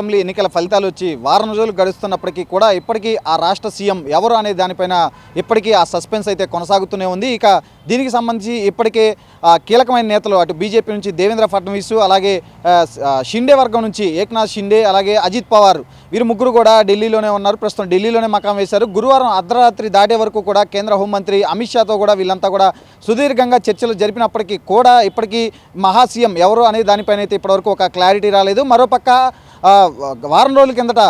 Assembly ఎన్నికల ఫలితాలు వచ్చి వారం రోజులు గడుస్తున్నప్పటికీ కూడా ఇప్పటికీ ఆ రాష్ట్ర సీఎం ఎవరు అనే దానిపైన ఇప్పటికీ ఆ సస్పెన్స్ అయితే కొనసాగుతూనే ఉంది. ఇక దీనికి సంబంధించి ఇప్పటికే కీలకమైన నేతలు అటు బీజేపీ నుంచి దేవేంద్ర ఫడ్నవీస్ అలాగే షిండే వర్గం నుంచి ఏక్నాథ్ షిండే అలాగే అజిత్ పవార్ వీరు ముగ్గురు కూడా ఢిల్లీలోనే ఉన్నారు. ప్రస్తుతం ఢిల్లీలోనే మకాం వేశారు. గురువారం అర్ధరాత్రి దాటే వరకు కూడా కేంద్ర హోంమంత్రి అమిత్ షాతో కూడా వీళ్ళంతా కూడా సుదీర్ఘంగా చర్చలు జరిపినప్పటికీ కూడా ఇప్పటికీ మహా సీఎం ఎవరు అనే దానిపైన అయితే ఇప్పటివరకు ఒక క్లారిటీ రాలేదు. మరోపక్క వారం రోజుల కిందట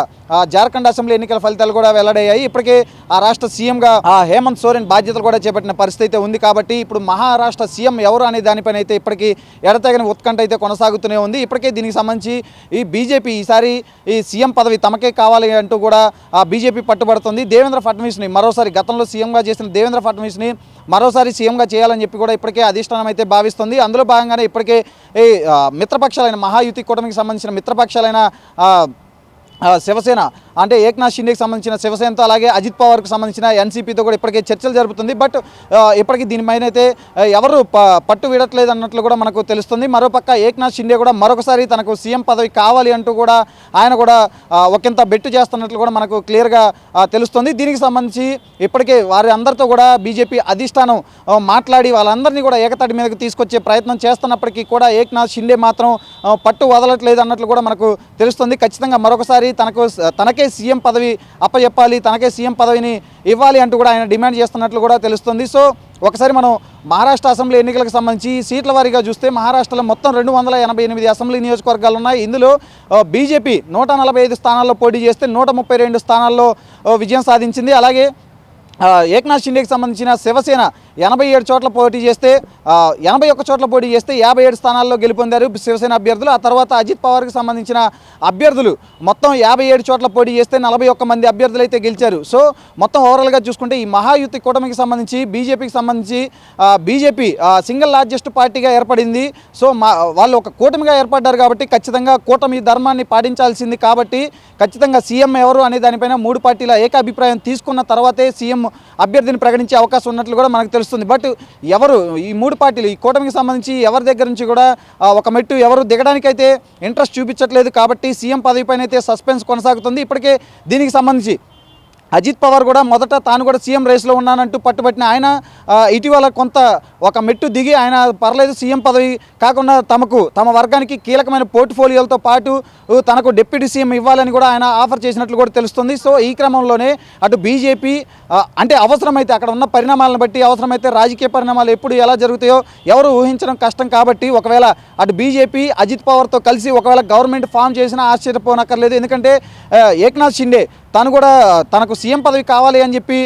జార్ఖండ్ అసెంబ్లీ ఎన్నికల ఫలితాలు కూడా వెల్లడయ్యాయి. ఇప్పటికే ఆ రాష్ట్ర సీఎంగా హేమంత్ సోరెన్ బాధ్యతలు కూడా చేపట్టిన పరిస్థితి అయితే ఉంది కాబట్టి ఇప్పుడు మహారాష్ట్ర సీఎం ఎవరు అనే దానిపైన అయితే ఇప్పటికీ ఎడతెగని ఉత్కంఠ అయితే కొనసాగుతూనే ఉంది. ఇప్పటికే దీనికి సంబంధించి ఈ బీజేపీ ఈసారి ఈ సీఎం పదవి తమకే కావాలి అంటూ కూడా ఆ బీజేపీ పట్టుబడుతుంది. దేవేంద్ర ఫడ్నవీస్ని మరోసారి గతంలో సీఎంగా చేసిన దేవేంద్ర ఫడ్నవీస్ని మరోసారి సీఎంగా చేయాలని చెప్పి కూడా ఇప్పటికే అధిష్టానం అయితే భావిస్తుంది. అందులో భాగంగానే ఇప్పటికే ఈ మిత్రపక్షాలైన మహాయుతి కూటమికి సంబంధించిన మిత్రపక్షాలైన శివసేన అంటే ఏక్నాథ్ షిండేకి సంబంధించిన శివసేనతో అలాగే అజిత్ పవార్కి సంబంధించిన ఎన్సీపీతో కూడా ఇప్పటికే చర్చలు జరుగుతుంది బట్ ఇప్పటికీ దీనిపైన అయితే ఎవరు ప- పట్టు విడట్లేదు అన్నట్లు కూడా మనకు తెలుస్తుంది. మరోపక్క ఏక్నాథ్ షిండే కూడా మరొకసారి తనకు సీఎం పదవి కావాలి అంటూ కూడా ఆయన కూడా ఒకంత బెట్టు చేస్తున్నట్లు కూడా మనకు క్లియర్గా తెలుస్తుంది. దీనికి సంబంధించి ఇప్పటికే వారి అందరితో కూడా బీజేపీ అధిష్టానం మాట్లాడి వాళ్ళందరినీ కూడా ఏకతాటి మీదకి తీసుకొచ్చే ప్రయత్నం చేస్తున్నప్పటికీ కూడా ఏక్నాథ్ షిండే మాత్రం పట్టు వదలట్లేదు అన్నట్లు కూడా మనకు తెలుస్తుంది. ఖచ్చితంగా మరొకసారి తనకు తనకే సీఎం పదవి అప్పచెప్పాలి తనకే సీఎం పదవిని ఇవ్వాలి అంటూ కూడా ఆయన డిమాండ్ చేస్తున్నట్లు కూడా తెలుస్తుంది. సో ఒకసారి మనం మహారాష్ట్ర అసెంబ్లీ ఎన్నికలకు సంబంధించి సీట్ల వారీగా చూస్తే మహారాష్ట్రలో మొత్తం రెండు వందల ఎనభై ఎనిమిది అసెంబ్లీ నియోజకవర్గాలు ఉన్నాయి. ఇందులో బీజేపీ నూట నలభై ఐదు స్థానాల్లో పోటీ చేస్తే నూట ముప్పై రెండు స్థానాల్లో విజయం సాధించింది. అలాగే ఏక్నాథ్ షిండేకి సంబంధించిన శివసేన ఎనభై ఏడు చోట్ల పోటీ చేస్తే ఎనభై ఒక్క చోట్ల పోటీ చేస్తే యాభై ఏడు స్థానాల్లో గెలుపొందారు శివసేన అభ్యర్థులు. ఆ తర్వాత అజిత్ పవార్కి సంబంధించిన అభ్యర్థులు మొత్తం యాభై ఏడు చోట్ల పోటీ చేస్తే నలభై ఒక్క మంది అభ్యర్థులు అయితే గెలిచారు. సో మొత్తం ఓవరాల్గా చూసుకుంటే ఈ మహాయుతి కూటమికి సంబంధించి బీజేపీకి సంబంధించి బీజేపీ సింగిల్ లార్జెస్ట్ పార్టీగా ఏర్పడింది. సో మా వాళ్ళు ఒక కూటమిగా ఏర్పడ్డారు కాబట్టి ఖచ్చితంగా కూటమి ధర్మాన్ని పాటించాల్సింది కాబట్టి ఖచ్చితంగా సీఎం ఎవరు అనే దానిపైన మూడు పార్టీల ఏకాభిప్రాయం తీసుకున్న తర్వాతే సీఎం అభ్యర్థిని ప్రకటించే అవకాశం ఉన్నట్లు కూడా మనకు తెలుసు. తెలుస్తుంది. బట్ ఎవరు ఈ మూడు పార్టీలు ఈ కూటమికి సంబంధించి ఎవరి దగ్గర నుంచి కూడా ఒక మెట్టు ఎవరు దిగడానికైతే ఇంట్రెస్ట్ చూపించట్లేదు కాబట్టి సీఎం పదవి పైన అయితే సస్పెన్స్ కొనసాగుతుంది. ఇప్పటికే దీనికి సంబంధించి అజిత్ పవార్ కూడా మొదట తాను కూడా సీఎం రేస్లో ఉన్నానంటూ పట్టుబట్టిన ఆయన ఇటీవల కొంత ఒక మెట్టు దిగి ఆయన పర్లేదు సీఎం పదవి కాకుండా తమకు తమ వర్గానికి కీలకమైన పోర్ట్ఫోలియోలతో పాటు తనకు డిప్యూటీ సీఎం ఇవ్వాలని కూడా ఆయన ఆఫర్ చేసినట్లు కూడా తెలుస్తుంది. సో ఈ క్రమంలోనే అటు బీజేపీ అంటే అవసరమైతే అక్కడ ఉన్న పరిణామాలను బట్టి అవసరమైతే రాజకీయ పరిణామాలు ఎప్పుడు ఎలా జరుగుతాయో ఎవరు ఊహించడం కష్టం కాబట్టి ఒకవేళ అటు బీజేపీ అజిత్ పవార్తో కలిసి ఒకవేళ గవర్నమెంట్ ఫామ్ చేసినా ఆశ్చర్యపోనక్కర్లేదు. ఎందుకంటే ఏక్నాథ్ షిండే తను కూడా తనకు సీఎం పదవి కావాలి అని చెప్పి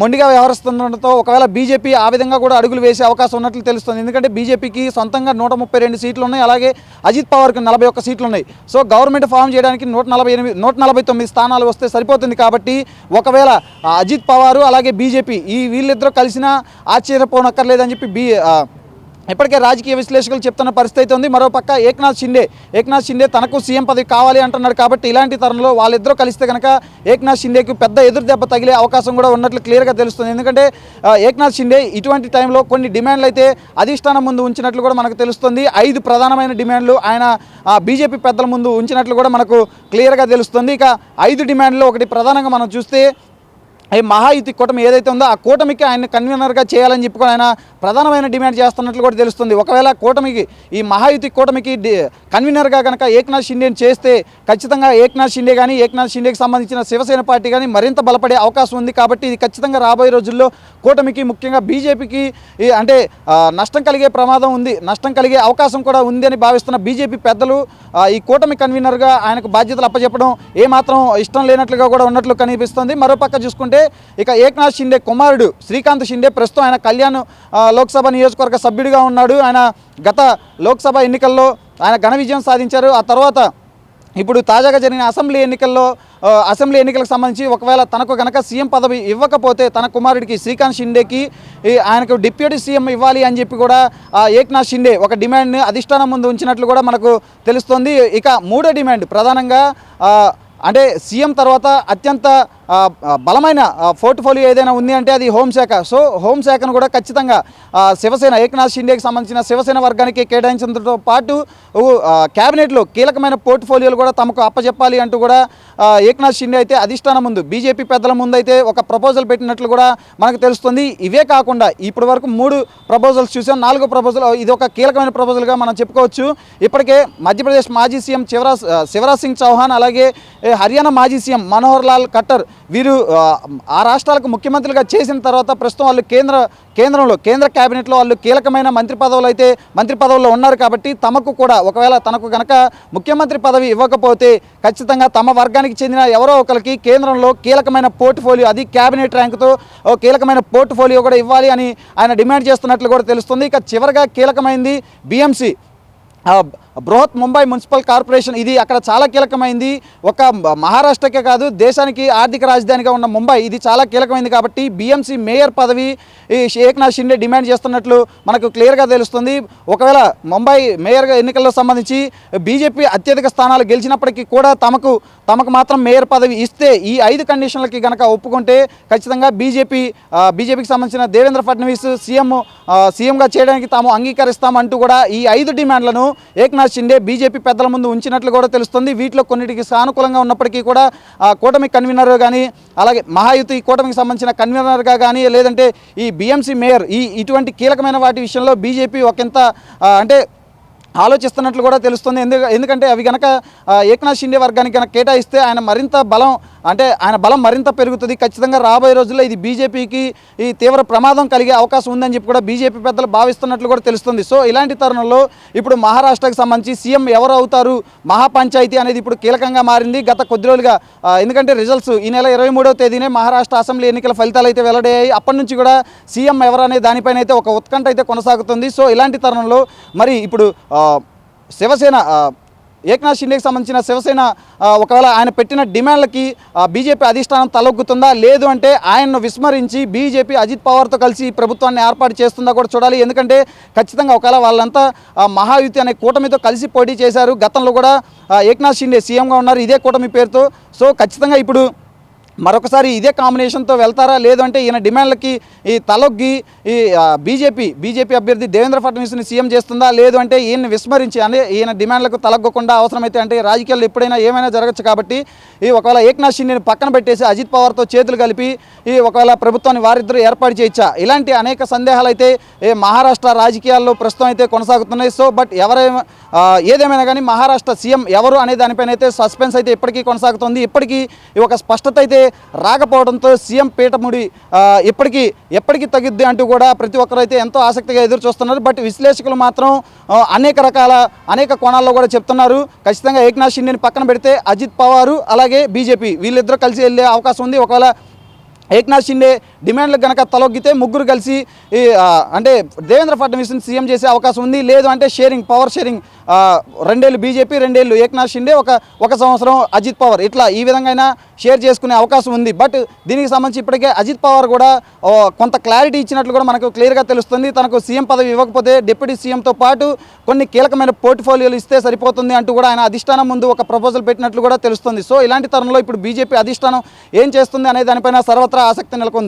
మొండిగా వ్యవహరిస్తుండటంతో ఒకవేళ బీజేపీ ఆ విధంగా కూడా అడుగులు వేసే అవకాశం ఉన్నట్లు తెలుస్తుంది. ఎందుకంటే బీజేపీకి సొంతంగా నూట ముప్పై రెండు సీట్లు ఉన్నాయి. అలాగే అజిత్ పవార్కి నలభై ఒక్క సీట్లు ఉన్నాయి. సో గవర్నమెంట్ ఫామ్ చేయడానికి నూట నలభై ఎనిమిది నూట నలభై తొమ్మిది స్థానాలు వస్తే సరిపోతుంది కాబట్టి ఒకవేళ అజిత్ పవారు అలాగే బీజేపీ ఈ వీళ్ళిద్దరూ కలిసినా ఆశ్చర్యపోనక్కర్లేదని చెప్పి బీ ఇప్పటికే రాజకీయ విశ్లేషకులు చెప్తున్న పరిస్థితి అయితే ఉంది. మరోపక్క ఏక్నాథ్ షిండే ఏక్నాథ్ షిండే తనకు సీఎం పదవి కావాలి అంటున్నాడు కాబట్టి ఇలాంటి తరుణంలో వాళ్ళిద్దరూ కలిస్తే కనుక ఏక్నాథ్ షిండేకి పెద్ద ఎదురు దెబ్బ తగిలే అవకాశం కూడా ఉన్నట్లు క్లియర్గా తెలుస్తుంది. ఎందుకంటే ఏక్నాథ్ షిండే ఇటువంటి టైంలో కొన్ని డిమాండ్లు అయితే అధిష్టానం ముందు ఉంచినట్లు కూడా మనకు తెలుస్తుంది. ఐదు ప్రధానమైన డిమాండ్లు ఆయన బీజేపీ పెద్దల ముందు ఉంచినట్లు కూడా మనకు క్లియర్గా తెలుస్తుంది. ఇక ఐదు డిమాండ్లు ఒకటి ప్రధానంగా మనం చూస్తే మహాయుతి కూటమి ఏదైతే ఉందో ఆ కూటమికి ఆయన కన్వీనర్గా చేయాలని చెప్పి కూడా ఆయన ప్రధానమైన డిమాండ్ చేస్తున్నట్లు కూడా తెలుస్తుంది. ఒకవేళ కూటమికి ఈ మహాయుతి కూటమికి కన్వీనర్గా కనుక ఏక్నాథ్ షిండేని చేస్తే ఖచ్చితంగా ఏక్నాథ్ షిండే కానీ ఏక్నాథ్ షిండేకి సంబంధించిన శివసేన పార్టీ కానీ మరింత బలపడే అవకాశం ఉంది కాబట్టి ఇది ఖచ్చితంగా రాబోయే రోజుల్లో కూటమికి ముఖ్యంగా బీజేపీకి అంటే నష్టం కలిగే ప్రమాదం ఉంది నష్టం కలిగే అవకాశం కూడా ఉంది అని భావిస్తున్న బీజేపీ పెద్దలు ఈ కూటమి కన్వీనర్గా ఆయనకు బాధ్యతలు అప్పచెప్పడం ఏమాత్రం ఇష్టం లేనట్లుగా కూడా ఉన్నట్లు కనిపిస్తుంది. మరోపక్క చూసుకుంటే ఇక ఏక్నాథ్ షిండే కుమారుడు శ్రీకాంత్ షిండే ప్రస్తుతం ఆయన కళ్యాణ్ లోక్సభ నియోజకవర్గ సభ్యుడిగా ఉన్నాడు. ఆయన గత లోక్సభ ఎన్నికల్లో ఆయన ఘన విజయం సాధించారు. ఆ తర్వాత ఇప్పుడు తాజాగా జరిగిన అసెంబ్లీ ఎన్నికల్లో అసెంబ్లీ ఎన్నికలకు సంబంధించి ఒకవేళ తనకు గనక సీఎం పదవి ఇవ్వకపోతే తన కుమారుడికి శ్రీకాంత్ షిండేకి ఆయనకు డిప్యూటీ సీఎం ఇవ్వాలి అని చెప్పి కూడా ఆ, ఏక్నాథ్ షిండే ఒక డిమాండ్ని అధిష్టానం ముందు ఉంచినట్లు కూడా మనకు తెలుస్తోంది. ఇక మూడో డిమాండ్ ప్రధానంగా అంటే సీఎం తర్వాత అత్యంత బలమైన పోర్ట్ఫోలియో ఏదైనా ఉంది అంటే అది హోంశాఖ సో హోంశాఖను కూడా ఖచ్చితంగా శివసేన ఏకనాథ్ షిండేకి సంబంధించిన శివసేన వర్గానికి కేటాయించడంతో పాటు క్యాబినెట్లో కీలకమైన పోర్ట్ఫోలియోలు కూడా తమకు అప్పచెప్పాలి అంటూ కూడా ఏకనాథ్ షిండే అయితే అధిష్టానం ముందు బీజేపీ పెద్దల ముందు అయితే ఒక ప్రపోజల్ పెట్టినట్లు కూడా మనకు తెలుస్తుంది. ఇవే కాకుండా ఇప్పటి వరకు మూడు ప్రపోజల్స్ చూసాం. నాలుగో ప్రపోజల్ ఇది ఒక కీలకమైన ప్రపోజల్గా మనం చెప్పుకోవచ్చు. ఇప్పటికే మధ్యప్రదేశ్ మాజీ సీఎం శివరాజ్ శివరాజ్ సింగ్ చౌహాన్ అలాగే హర్యానా మాజీ సీఎం మనోహర్ లాల్ ఖట్టర్ వీరు ఆ, రాష్ట్రాలకు ముఖ్యమంత్రులుగా చేసిన తర్వాత ప్రస్తుతం వాళ్ళు కేంద్ర కేంద్రంలో కేంద్ర కేబినెట్లో వాళ్ళు కీలకమైన మంత్రి పదవులు అయితే మంత్రి పదవుల్లో ఉన్నారు కాబట్టి తమకు కూడా ఒకవేళ తనకు గనక ముఖ్యమంత్రి పదవి ఇవ్వకపోతే ఖచ్చితంగా తమ వర్గానికి చెందిన ఎవరో ఒకరికి కేంద్రంలో కీలకమైన పోర్ట్ఫోలియో అది కేబినెట్ ర్యాంకుతో కీలకమైన పోర్ట్ఫోలియో కూడా ఇవ్వాలి అని ఆయన డిమాండ్ చేస్తున్నట్లు కూడా తెలుస్తుంది. ఇక చివరిగా కీలకమైంది బిఎంసి. బృహత్ ముంబై మున్సిపల్ కార్పొరేషన్ ఇది అక్కడ చాలా కీలకమైంది. ఒక మహారాష్ట్రకే కాదు దేశానికి ఆర్థిక రాజధానిగా ఉన్న ముంబై ఇది చాలా కీలకమైంది కాబట్టి బిఎంసి మేయర్ పదవి ఏక్నాథ్ షిండే డిమాండ్ చేస్తున్నట్లు మనకు క్లియర్గా తెలుస్తుంది. ఒకవేళ ముంబై మేయర్ ఎన్నికల్లో సంబంధించి బీజేపీ అత్యధిక స్థానాలు గెలిచినప్పటికీ కూడా తమకు తమకు మాత్రం మేయర్ పదవి ఇస్తే ఈ ఐదు కండిషన్లకి కనుక ఒప్పుకుంటే ఖచ్చితంగా బీజేపీ బీజేపీకి సంబంధించిన దేవేంద్ర ఫడ్నవీస్ సీఎం సీఎంగా చేయడానికి తాము అంగీకరిస్తామంటూ కూడా ఈ ఐదు డిమాండ్లను ఏక్నాథ్ షిండే బీజేపీ పెద్దల ముందు ఉంచినట్లు కూడా తెలుస్తుంది. వీటిలో కొన్నిటికి సానుకూలంగా ఉన్నప్పటికీ కూడా ఆ, కూటమి కన్వీనర్ కానీ అలాగే మహాయుతి కూటమికి సంబంధించిన కన్వీనర్గా కానీ లేదంటే ఈ బిఎంసీ మేయర్ ఈ ఇటువంటి కీలకమైన వాటి విషయంలో బీజేపీ ఒకంత అంటే ఆలోచిస్తున్నట్లు కూడా తెలుస్తుంది. ఎందుకు ఎందుకంటే అవి గనక ఏకనాథ్ షిండే వర్గానికి కనుక కేటాయిస్తే ఆయన మరింత బలం అంటే ఆయన బలం మరింత పెరుగుతుంది. ఖచ్చితంగా రాబోయే రోజుల్లో ఇది బీజేపీకి ఈ తీవ్ర ప్రమాదం కలిగే అవకాశం ఉందని చెప్పి కూడా బీజేపీ పెద్దలు భావిస్తున్నట్లు కూడా తెలుస్తుంది. సో ఇలాంటి తరుణంలో ఇప్పుడు మహారాష్ట్రకు సంబంధించి సీఎం ఎవరు అవుతారు? మహాపంచాయతీ అనేది ఇప్పుడు కీలకంగా మారింది. గత కొద్ది రోజులుగా ఎందుకంటే రిజల్ట్స్ ఈ నెల ఇరవై మూడవ తేదీనే మహారాష్ట్ర అసెంబ్లీ ఎన్నికల ఫలితాలు అయితే వెల్లడయ్యాయి. అప్పటి నుంచి కూడా సీఎం ఎవరనే దానిపైన అయితే ఒక ఉత్కంఠ అయితే కొనసాగుతుంది. సో ఇలాంటి తరుణంలో మరి ఇప్పుడు శివసేన ఏక్నాథ్ షిండేకి సంబంధించిన శివసేన ఒకవేళ ఆయన పెట్టిన డిమాండ్లకి బీజేపీ అధిష్టానం తలొగ్గుతుందా లేదు అంటే ఆయన్ను విస్మరించి బీజేపీ అజిత్ పవార్తో కలిసి ప్రభుత్వాన్ని ఏర్పాటు చేస్తుందా కూడా చూడాలి. ఎందుకంటే ఖచ్చితంగా ఒకవేళ వాళ్ళంతా మహాయుతి అనే కూటమితో కలిసి పోటీ చేశారు. గతంలో కూడా ఏక్నాథ్ షిండే సీఎంగా ఉన్నారు. ఇదే కూటమి పేరుతో. సో ఖచ్చితంగా ఇప్పుడు మరొకసారి ఇదే కాంబినేషన్తో వెళ్తారా? లేదంటే ఈయన డిమాండ్లకి ఈ తలొగ్గి ఈ బీజేపీ బీజేపీ అభ్యర్థి దేవేంద్ర ఫడ్నవీస్ని సీఎం చేస్తుందా? లేదు అంటే ఈయన్ని విస్మరించి అంటే ఈయన డిమాండ్లకు తలగ్గకుండా అవసరమైతే అంటే రాజకీయాల్లో ఎప్పుడైనా ఏమైనా జరగచ్చు కాబట్టి ఈ ఒకవేళ ఏక్నాథ్ షిండేని పక్కన పెట్టేసి అజిత్ పవార్తో చేతులు కలిపి ఈ ఒకవేళ ప్రభుత్వాన్ని వారిద్దరూ ఏర్పాటు చేయొచ్చా ఇలాంటి అనేక సందేహాలు అయితే ఏ మహారాష్ట్ర రాజకీయాల్లో ప్రస్తుతం అయితే కొనసాగుతున్నాయి. సో బట్ ఎవరైనా ఏదేమైనా కానీ మహారాష్ట్ర సీఎం ఎవరు అనే దానిపైన అయితే సస్పెన్స్ అయితే ఇప్పటికీ కొనసాగుతుంది. ఇప్పటికీ ఈ ఒక స్పష్టత అయితే రాకపోవడంతో సీఎం పీఠముడి ఎప్పటికీ ఇప్పటికీ ఎప్పటికీ తగ్గిద్ది అంటూ కూడా ప్రతి ఒక్కరు అయితే ఎంతో ఆసక్తిగా ఎదురు చూస్తున్నారు. బట్ విశ్లేషకులు మాత్రం అనేక రకాల అనేక కోణాల్లో కూడా చెప్తున్నారు. ఖచ్చితంగా ఏక్నాథ్ షిండేని పక్కన పెడితే అజిత్ పవారు అలాగే బీజేపీ వీళ్ళిద్దరూ కలిసి వెళ్ళే అవకాశం ఉంది. ఒకవేళ ఏక్నాథ్ షిండే డిమాండ్లకు కనుక తలొగ్గితే ముగ్గురు కలిసి అంటే దేవేంద్ర ఫడ్నవీస్ని సీఎం చేసే అవకాశం ఉంది. లేదు అంటే షేరింగ్ పవర్ షేరింగ్ రెండేళ్ళు బీజేపీ రెండేళ్ళు ఏక్నాథ్ షిండే ఒక ఒక సంవత్సరం అజిత్ పవార్. ఇట్లా ఈ విధంగా అయినా షేర్ చేసుకునే అవకాశం ఉంది. బట్ దీనికి సంబంధించి ఇప్పటికే అజిత్ పవార్ కూడా కొంత క్లారిటీ ఇచ్చినట్లు కూడా మనకు క్లియర్గా తెలుస్తుంది. తనకు సీఎం పదవి ఇవ్వకపోతే డిప్యూటీ సీఎంతో పాటు కొన్ని కీలకమైన పోర్ట్ఫోలియోలు ఇస్తే సరిపోతుంది అంటూ కూడా ఆయన అధిష్టానం ముందు ఒక ప్రపోజల్ పెట్టినట్లు కూడా తెలుస్తుంది. సో ఇలాంటి తరుణంలో ఇప్పుడు బీజేపీ అధిష్టానం ఏం చేస్తుంది అనే దానిపైన సర్వత్రా ఆసక్తి నెలకొంది.